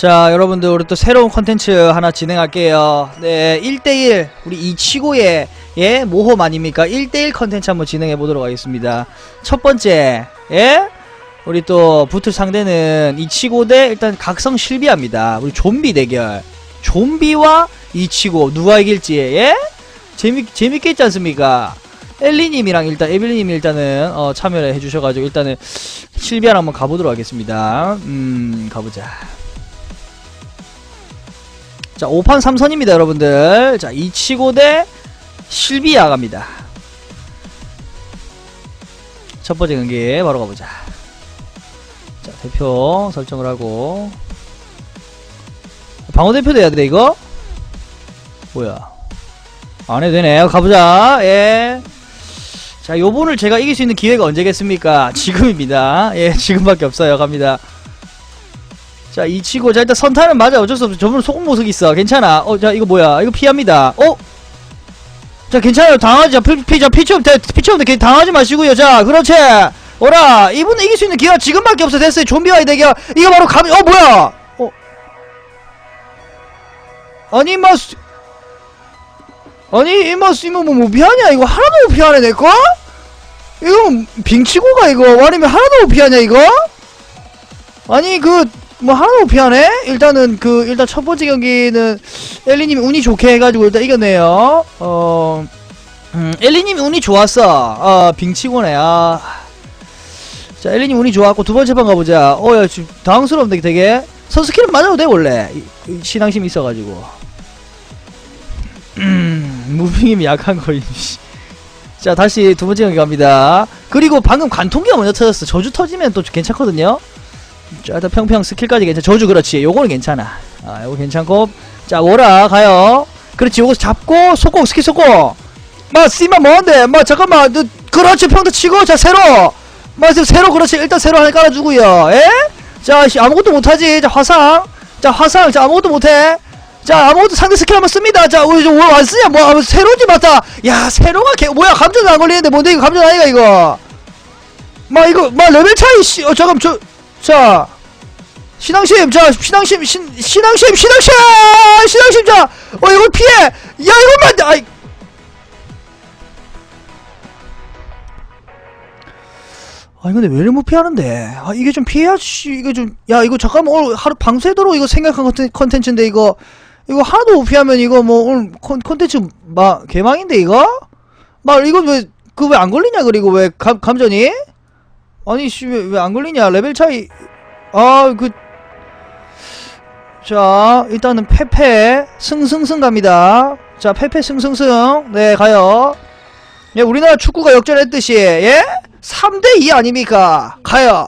자 여러분들 우리 또 새로운 컨텐츠 하나 진행할게요. 네 1대1 우리 이치고의 예 모험 아닙니까? 1대1 컨텐츠 한번 진행해 보도록 하겠습니다. 첫 번째 예? 우리 또 붙을 상대는 이치고 대 일단 각성 실비아입니다. 우리 좀비 대결. 좀비와 이치고 누가 이길지 예? 재밌 재밌게 있지 않습니까? 엘리님이랑 일단 에빌리님이 일단은 어, 참여를 해주셔가지고 일단은 실비아를 한번 가보도록 하겠습니다. 음 가보자 자 5판 3선입니다 여러분들. 자 이치고 대 실비아 갑니다. 첫 번째 경기 바로 가보자. 자 대표 설정을 하고. 방어 대표도 해야 돼 이거? 뭐야? 안 해도 되네. 가보자. 예. 자 요번을 제가 이길 수 있는 기회가 언제겠습니까? 지금입니다. 예 지금밖에 없어요. 갑니다 자 이 치고 자 일단 선타는 맞아. 어쩔 수 없어 저분 소금 모습 있어. 괜찮아. 어 자 이거 뭐야? 이거 피합니다. 어? 자 괜찮아요. 당하지. 마 피, 피, 자 피치업 돼 피치업 돼 당하지 마시고요. 자 그렇지. 오라 이분은 이길 수 있는 기회가 지금밖에 없어 됐어요. 좀비와의 대결. 이거 바로 감.. 어 뭐야? 어. 아니 마 수- 아니 이마 쓰면 뭐, 뭐 피하냐? 이거 하나도 못 피하네 내거? 이거 빙치고가 이거. 아니면 하나도 못 피하냐 이거? 아니 그 뭐 하나도 못 피하네 일단은 그 일단 첫 번째 경기는 엘리님이 운이 좋게 해가지고 일단 이겼네요 어 음, 엘리님이 운이 좋았어 어 빙치고네 아 자 엘리님 운이 좋았고 두 번째 판 가보자 어야 지금 당황스러운데 되게 선스킬은 맞아도 돼 원래 신앙심이 있어가지고 음, 무빙임이 약한 거임. 씨. 자, 다시 두 번째 경기 갑니다. 그리고 방금 관통기가 먼저 터졌어. 저주 터지면 또 괜찮거든요. 자, 일단 평평 스킬까지 괜찮아. 저주 그렇지. 요거는 괜찮아. 아, 요거 괜찮고. 자, 오라 가요. 그렇지. 요거 잡고 속공 스킬 속공. 마 씨마 뭐한데? 마 잠깐만. 너, 그렇지. 평도 치고 자, 세로. 마 지금 세로 그렇지. 일단 세로 하나 깔아 주고요. 예? 자, 씨, 아무것도 못 하지. 자, 화상. 자, 화상. 자, 아무것도 못 해. 자 아무것도 상대 스킬 한번 씁니다 자 우리 저 완쓰냐 뭐 아, 세로지 맞다 야 세로가 개 뭐야 감전 안 걸리는데 뭔데 이거 감전 아니가 이거 마 이거 마 레벨 차이 씨 어 잠깐 저 자 신앙심 자 신앙심 신 신앙심 신앙심! 신앙심 자어 이걸 피해! 야 이것만 아이! 아니 근데 왜 못 피하는데? 아 이게 좀 피해야지 이게 좀. 야 이거 잠깐만 오늘 하루 밤새도록 이거 생각한 컨텐- 컨텐츠인데 이거. 이거 하나도 못 피하면 이거 뭐 오늘 콘, 콘텐츠 막 개망인데 이거? 막 이거 왜 그 왜 안 걸리냐 그리고 왜 감, 감전이 아니 씨왜 안 걸리냐? 레벨 차이. 아 그. 자 일단은 페페 승승승 갑니다. 자 페페 승승승. 네 가요. 예 우리나라 축구가 역전했듯이 예? 3대2 아닙니까? 가요.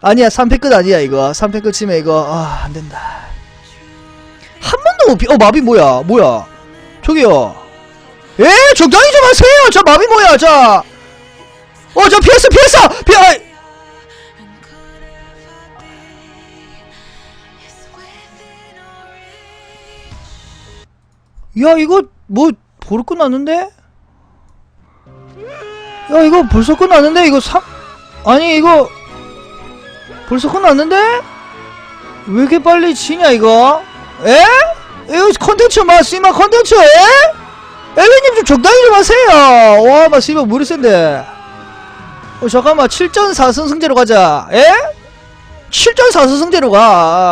아니야 3패 끝 아니야 이거. 3패 끝이면 이거 아 안된다. 한 번도 못 피.. 어 마비 뭐야? 뭐야? 저기요. 에 적당히 좀 하세요. 저 마비 뭐야? 자 어 저 피했어 피했어 피해 야 이거 뭐 벌써 끝났는데? 야 이거 벌써 끝났는데 이거 사 아니 이거 벌써 끝났는데? 왜 이렇게 빨리 치냐 이거? 에? 이거 컨텐츠 마 씨마 컨텐츠 에? 엘리님 좀 적당히 좀 하세요 와마 씨마 무리 센데 어 잠깐만. 7전 4승 승제로 가자. 에? 7전 4승 승제로 가.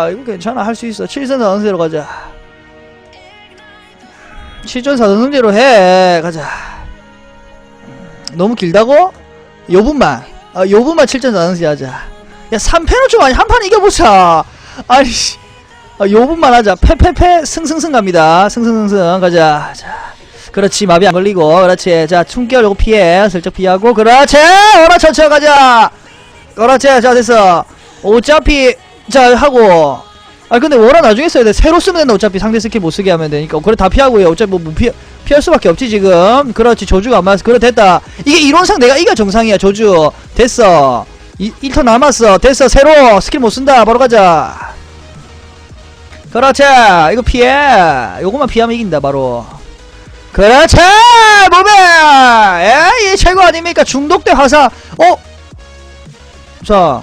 아, 이거 괜찮아. 할 수 있어. 7전 4승 승제로 가자. 7전 4승 승제로 해. 가자. 너무 길다고? 요분만. 아 요분만 7전 4승제 하자. 야 3패는 좀 아니 한판 이겨보자. 아니 씨. 아, 요분만 하자. 패패패. 승승승 갑니다. 승승승승. 가자. 자 그렇지 마비 안 걸리고. 그렇지. 자 충격 요거 피해. 슬쩍 피하고. 그렇지. 오라 천천히 가자. 그렇지. 자 됐어. 어차피 자 하고. 아 근데 워라 나중에 써야 돼. 새로 쓰면 된다 어차피 상대 스킬 못 쓰게 하면 되니까. 그래 다 피하고 요 어차피 뭐, 뭐 피, 피할 수밖에 없지 지금. 그렇지. 조주가 안 맞았어. 그래 됐다. 이게 이론상 내가 이겨 정상이야 조주. 됐어. 이, 1턴 남았어. 됐어. 새로 스킬 못 쓴다. 바로 가자. 그렇지. 이거 피해. 요거만 피하면 이긴다 바로 그렇지 몸에 에이 최고 아닙니까 중독대 화사 어? 자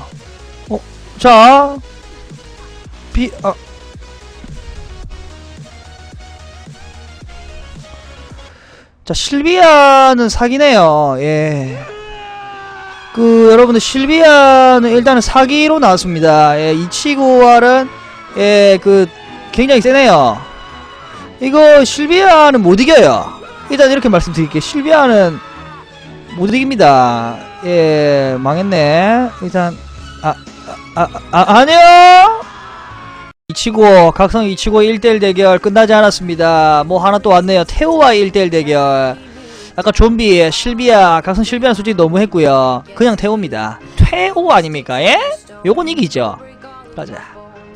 어? 자 비, 아. 자, 실비아는 사기네요. 예. 그, 여러분들, 실비아는 일단은 사기로 나왔습니다. 예, 이 치고알은, 예, 그, 굉장히 세네요. 이거, 실비아는 못 이겨요. 일단 이렇게 말씀드릴게요. 실비아는 못 이깁니다. 예, 망했네. 일단, 아, 아, 아, 아 아니요! 이치고 각성 이치고 1대1 대결 끝나지 않았습니다 뭐 하나 또 왔네요 태오와 1대1 대결 아까 좀비 실비아 각성 실비아는 솔직히 너무 했고요 그냥 태오입니다 태오 아닙니까 예? 요건 이기죠 가자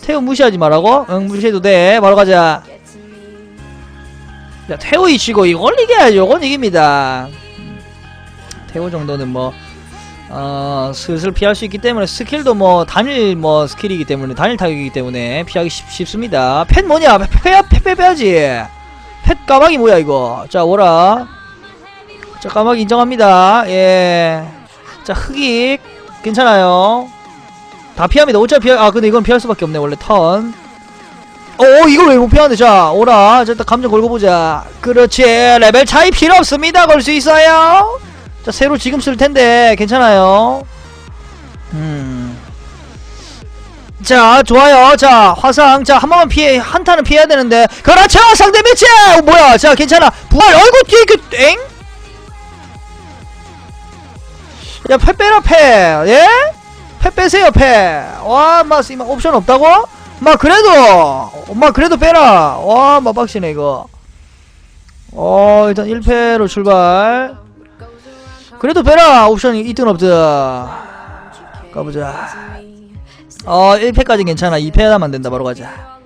태오 무시하지 말라고? 응 무시해도 돼 바로 가자 야 태오 이치고 이걸 이겨야죠 요건 이깁니다 음, 태오 정도는 뭐 어, 슬슬 피할 수 있기 때문에 스킬도 뭐 단일 뭐 스킬이기 때문에 단일 타격이기 때문에 피하기 쉽, 쉽습니다. 펫 뭐냐? 패야 패빼 빼야지. 펫 까마귀 뭐야 이거? 자 오라. 자 까마귀 인정합니다. 예. 자 흑익 괜찮아요. 다 피합니다. 어차피 피하, 아 근데 이건 피할 수밖에 없네 원래 턴. 어 이걸 왜 못 피하는데? 자 오라. 자 일단 감정 걸고 보자. 그렇지. 레벨 차이 필요 없습니다. 걸 수 있어요. 자 새로 지금 쓸 텐데. 괜찮아요. 음. 자 좋아요. 자 화상. 자 한 번만 피해 한타는 피해야 되는데. 그렇죠. 상대 매치! 어, 뭐야. 자 괜찮아. 부활 어이구 뒤에 그 엥? 야패 빼라 패 예? 패 빼세요 패와마 쓰 옵션 없다고? 마 그래도 엄마 그래도 빼라. 와마 빡시네 이거. 어 일단 1패로 출발. 그래도 빼라. 옵션이 2등 없드 가보자. 어 1패까지 괜찮아. 2패 하면 된다. 바로 가자.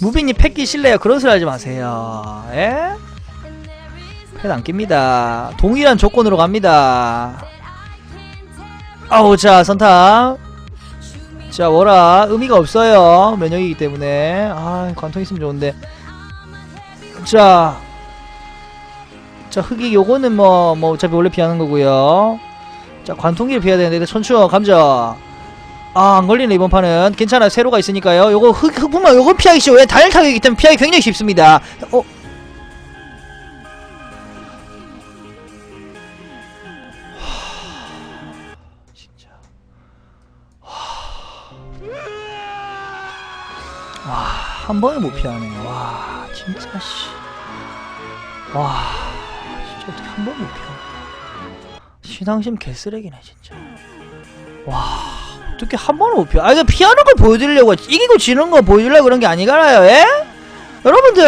무빙이 패 끼실래요 그런 소리 하지 마세요. 예? 패안 낍니다. 동일한 조건으로 갑니다. 아우 자 선탑 자 워라 의미가 없어요. 면역이기 때문에. 아 관통 있으면 좋은데. 자 자 흑이 요거는 뭐 뭐 어차피 원래 피하는 거고요. 자 관통기를 피해야 되는데 천추 감자. 아 안 걸리네 이번 판은. 괜찮아요 세로가 있으니까요. 요거 흑, 흑분만 요거 피하기 쉬워요 단일 타격이기 때문에 피하기 굉장히 쉽습니다. 어 한 번에 못 피하네. 와 진짜 씨 와 진짜 어떻게 한 번에 못 피하네. 신앙심 개쓰레기네 진짜. 와 어떻게 한 번에 못 피하 아 이거 피하는 걸 보여드리려고 이기고 지는 거 보여주려고 그런 게 아니잖아요 예? 여러분들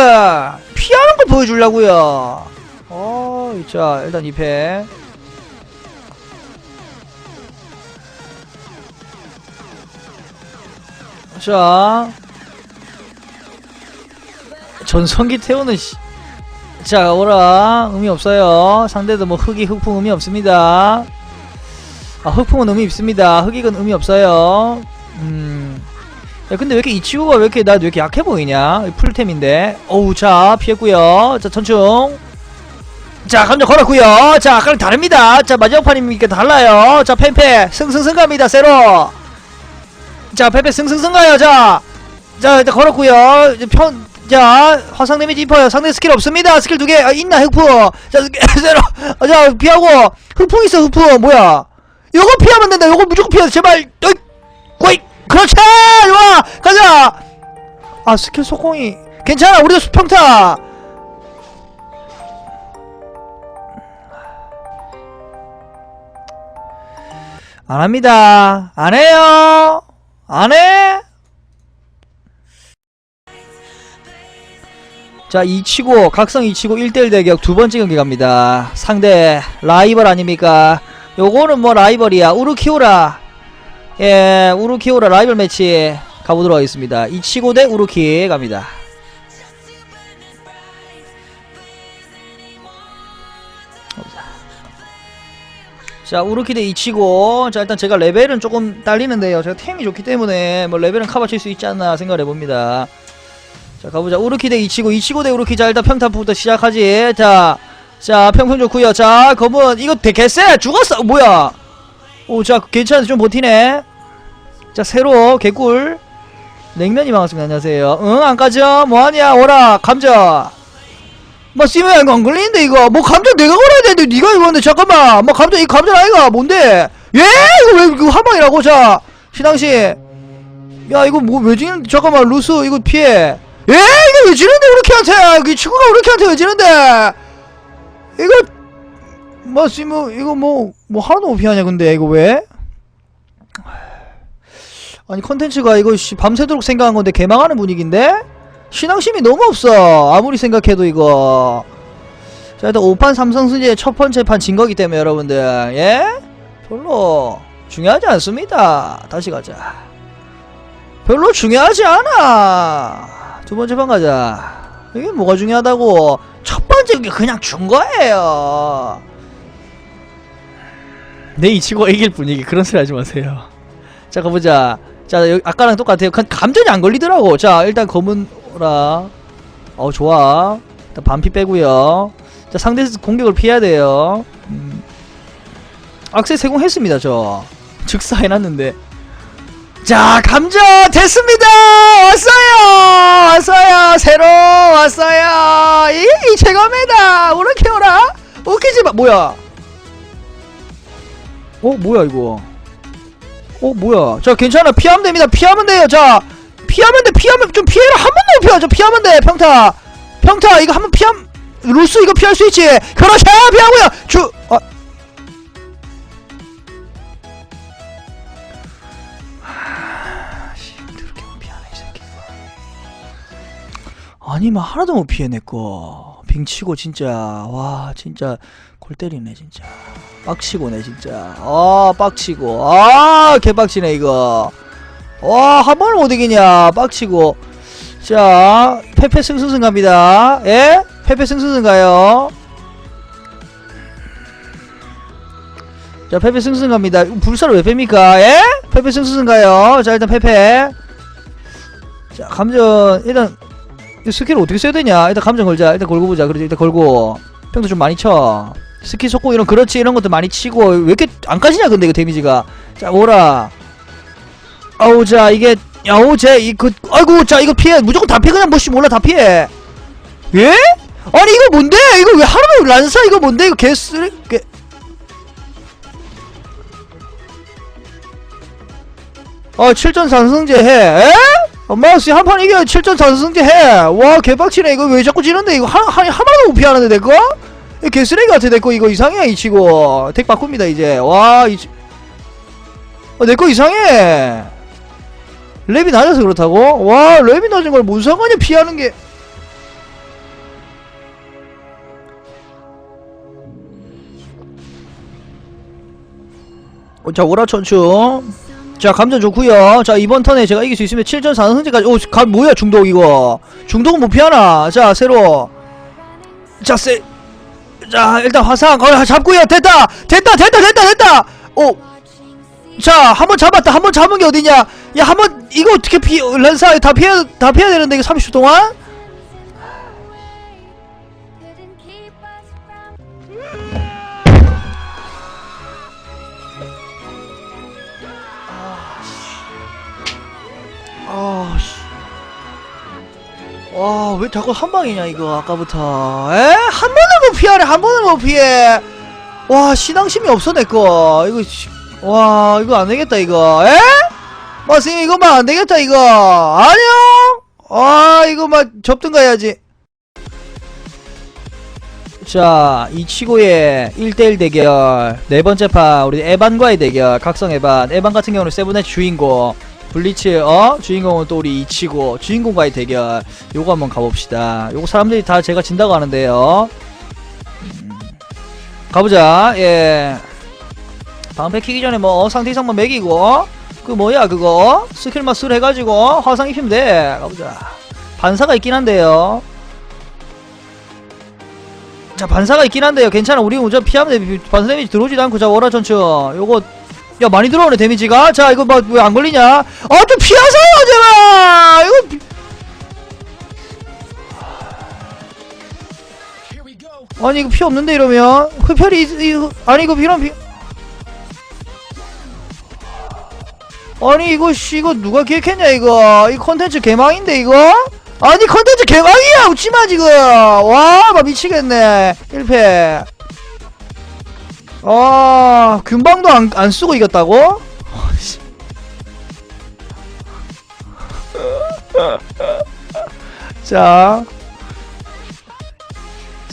피하는 걸 보여주려고요. 어, 자 일단 2패 자 전성기 태우는 씨. 자 오라. 의미 없어요. 상대도 뭐 흑이 흑풍 의미 없습니다. 아 흑풍은 의미 있습니다. 흑익은 의미 없어요. 음. 야, 근데 왜 이렇게 이치고가 왜 이렇게 나 왜 이렇게 약해 보이냐? 풀템인데. 어우 자 피했고요. 자 천충. 자 감정 걸었고요. 자 아까랑 다릅니다. 자 마지막 판이니까 달라요. 자 펜페. 승승승 갑니다 세로. 자 페페 승승승 가요. 자자 일단 걸었고요. 이제 편, 자 화상 데미지 입어요 상대 스킬 없습니다. 스킬 두개. 아, 있나? 흑풍 자 세로. 아, 자 피하고. 흑풍 있어 흑풍. 뭐야? 요거 피하면 된다. 요거 무조건 피해 제발. 어이 거이 그렇지! 좋아 가자! 아 스킬 속공이. 괜찮아. 우리도 수평타. 안합니다. 안해요. 안해 자 이치고 각성 이치고 1대1 대격 두 번째 경기 갑니다. 상대 라이벌 아닙니까? 요거는 뭐 라이벌이야. 우루키오라. 예 우루키오라 라이벌 매치 가보도록 하겠습니다. 이치고 대 우루키 갑니다. 자 우루키 대 이치고. 자 일단 제가 레벨은 조금 딸리는데요. 제가 템이 좋기 때문에 뭐 레벨은 커버 칠 수 있지 않나 생각을 해봅니다 자 가보자. 우루키 대 이치고 이치고 대 우루키 자. 일단 평타부터 시작하지. 자 자 평평 좋구요. 자 검은 이거 세 죽었어! 어, 뭐야? 오 자 괜찮아 좀 버티네. 자 새로 개꿀. 냉면이 반갑습니다. 안녕하세요. 응 안가져? 뭐하냐? 오라 감자. 뭐 씨발 이거 안 걸리는데 이거. 뭐 감자 내가 걸어야 되는데 니가 이거 근데 잠깐만. 뭐 감자 이 감자 아이가 뭔데? 예? 이거 왜 이거 한 방이라고? 자 신앙씨 야 이거 뭐왜 지는 잠깐만 루스 이거 피해 예 이거 왜 지는데 우리한테 이 친구가 우리한테 왜 지는데? 이거 뭐 씨뭐 이거 뭐뭐 하나도 못 피하냐 근데 이거 왜? 아니 컨텐츠가 이거 씨 밤새도록 생각한 건데 개망하는 분위기인데? 신앙심이 너무 없어. 아무리 생각해도 이거. 자 일단 5판 삼성승제의 첫 번째 판 진 거기 때문에 여러분들 예? 별로 중요하지 않습니다. 다시 가자. 별로 중요하지 않아 두 번째 판 가자. 이게 뭐가 중요하다고? 첫 번째 게 그냥 준 거예요. 내 이치고 이길 분위기. 그런 소리 하지 마세요. 자 가보자. 자 여기 아까랑 똑같아요. 감- 감전이 안 걸리더라고. 자 일단 검은라. 어 좋아. 일단 반피 빼고요. 자 상대 공격을 피해야 돼요. 음. 악세 세공했습니다 저. 즉사 해놨는데 자 감전 됐습니다. 왔어요. 왔어요. 새로 왔어요. 이, 이 최고입니다. 오르케 오라. 웃기지마. 뭐야? 어 뭐야 이거? 어 뭐야? 자 괜찮아. 피하면 됩니다. 피하면 돼요. 자 피하면 돼. 피하면 좀 피해라 한 번도 못 피하 저 피하면 돼 평타. 평타 이거 한번 피함 루스 이거 피할 수 있지. 그렇지 피하고요. 주 아. 아니 막 하나도 못 피해 내거. 빙치고 진짜. 와 진짜. 골 때리네 진짜. 빡치고네 진짜. 아 빡치고. 아 개빡치네 이거. 와 한 번을 못 이기냐. 빡치고. 자 페페 승승승 갑니다. 예? 페페 승승승 가요. 자 페페 승승 갑니다. 불사를 왜 뺍니까? 예? 페페 승승승 가요. 자 일단 페페. 자 감전 일단 이 스킬을 어떻게 써야 되냐? 일단 감전 걸자. 일단 걸고 보자. 그렇지. 일단 걸고. 평도 좀 많이 쳐. 스킬 속고 이런 그렇지. 이런 것도 많이 치고. 왜 이렇게 안 까지냐 근데 이거 데미지가? 자 오라. 아우 자 이게 야우 쟤이그 아이고 자 이거 피해. 무조건 다 피해. 그냥 뭐씨 몰라 다 피해. 예? 아니 이거 뭔데? 이거 왜 하루에 란사? 이거 뭔데? 이거 개쓰레 개. 아, 7전 4승제 해. 에? 엄마, 씨, 한 판 이겨 7전 4승제 해. 와, 개빡치네. 이거 왜 자꾸 지는데? 이거 한, 한, 한 마리도 못 피하는데, 내 거? 이 개쓰레기 같아, 내 거. 이거 이상해, 이 치고. 덱 바꿉니다, 이제. 와, 이 치... 어, 내거 이상해. 랩이 낮아서 그렇다고? 와, 랩이 낮은 걸 뭔 상관이야, 피하는 게. 어, 자, 오라천추. 자 감전 좋구요. 자 이번 턴에 제가 이길 수 있으면 7전 4승제까지. 오 가, 뭐야 중독 이거. 중독은 못 피하나? 자 새로. 자세 자 일단 화상. 어 잡구요. 됐다. 됐다 됐다 됐다 됐다. 오자 한 번 잡았다. 한 번 잡은 게 어디냐? 야 한 번 이거 어떻게 피 란사 다 피해 다 피해야 되는데 이거 30초 동안 아씨. 와왜 자꾸 한 방이냐 이거 아까부터. 에? 한 번을 못 피하네 한 번을 못 피해. 와 신앙심이 없어 내거. 이거 씨, 와 이거 안 되겠다 이거. 에? 마승 이거 막 안 되겠다 이거. 안녕 아 이거 막 접든가 해야지. 자, 이 치고의 1대1 대결. 네 번째 판 우리 에반과의 대결 각성 에반. 에반 같은 경우는 세븐의 주인공 블리츠 어? 주인공은 또 우리 이치고 주인공과의 대결. 요거 한번 가봅시다. 요거 사람들이 다 제가 진다고 하는데요. 음, 가보자. 예. 방패 키기 전에 뭐 어, 상태 이상만 매기고 어? 그 뭐야 그거? 어? 스킬만 쓸 해가지고 화상 입히면 돼. 가보자. 반사가 있긴 한데요. 자 반사가 있긴 한데요. 괜찮아. 우리 우전 피하면 돼. 반사 데미지 들어오지도 않고. 자 워라 전투. 요거 야 많이 들어오네 데미지가. 자 이거 막 왜 안 걸리냐? 아 좀 피하세요 제발! 이거 피- 아니 이거 피 없는데 이러면? 흡혈이 이- 이- 아니 이거 이런 피 아니 이거 씨 이거 누가 기획했냐 이거? 이 컨텐츠 개망인데 이거? 아니 컨텐츠 개망이야 웃지마 지금! 와나 미치겠네 1패 아 균방도 안, 안 쓰고 이겼다고? 씨. 자,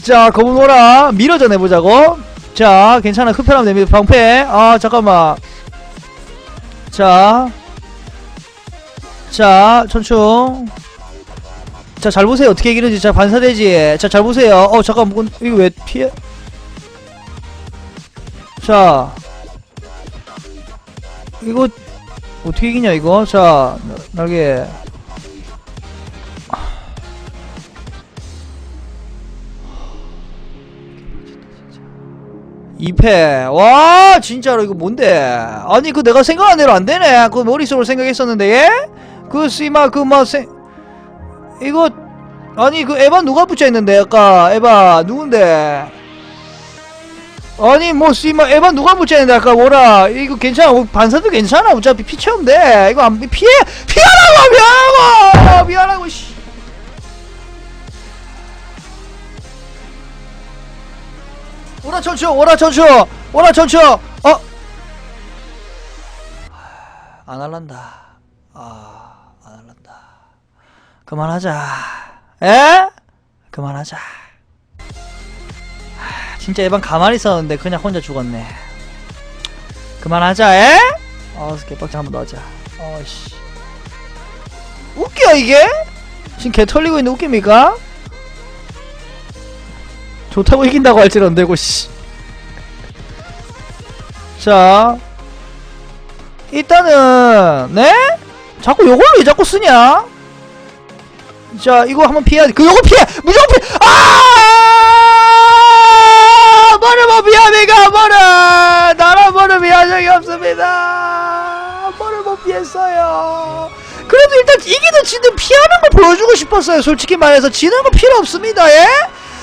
자 거북노라 밀어져 내보자고. 자, 괜찮아 흡혈하면 됩니다. 방패. 아 잠깐만. 자, 자 천충. 자 잘 보세요 어떻게 이기는지 자 반사되지. 자 잘 보세요. 어 잠깐 뭐, 이거 왜 피해? 자, 이거 어떻게 이기냐 이거? 자 나- 날개. 2패 와 진짜로 이거 뭔데 아니 그 내가 생각한 대로 안 되네 그 머릿속으로 생각했었는데 예? 그 씨마 그막 생 이거 아니 그 에바 누가 붙여있는데 아까 에바 누군데 아니 뭐 씨마 에바 누가 붙여있는데 아까 뭐라. 이거 괜찮아. 어, 반사도 괜찮아. 어차피 피 채우면 돼. 이거 안 피해! 피하라고 미안하고! 미안하고 씨. 오라 천추! 오라 천추! 오라 천추! 어? 안 할란다. 아안 할란다. 그만하자. 에? 그만하자. 하, 진짜 예방 가만히 있었는데 그냥 혼자 죽었네 그만하자 에? 어 개빡장 한번 넣자 어씨 웃겨 이게? 지금 개 털리고 있는 웃깁니까? 좋다고 이긴다고 할지는 안되고 씨. 자 일단은 네? 자꾸 요걸로 왜 자꾸 쓰냐? 자 이거 한번 피해야 돼. 그 요거 피해! 무조건 피해! 아! 뭐를 미안해가 뭐를 나라 뭐를 미안 적이 없습니다. 뭐를 못 피했어요. 그래도 일단 이기든 지든 피하는 거 보여주고 싶었어요. 솔직히 말해서 지는 거 필요 없습니다. 예?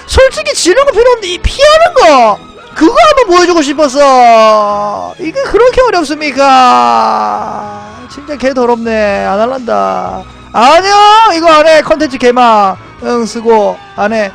솔직히 지는 거 필요 없는데 이 피하는 거 그거 한번 보여주고 싶었어 이게 그렇게 어렵습니까 진짜 개 더럽네 안 할란다 아니요 이거 안해 컨텐츠 개망 응 쓰고 안해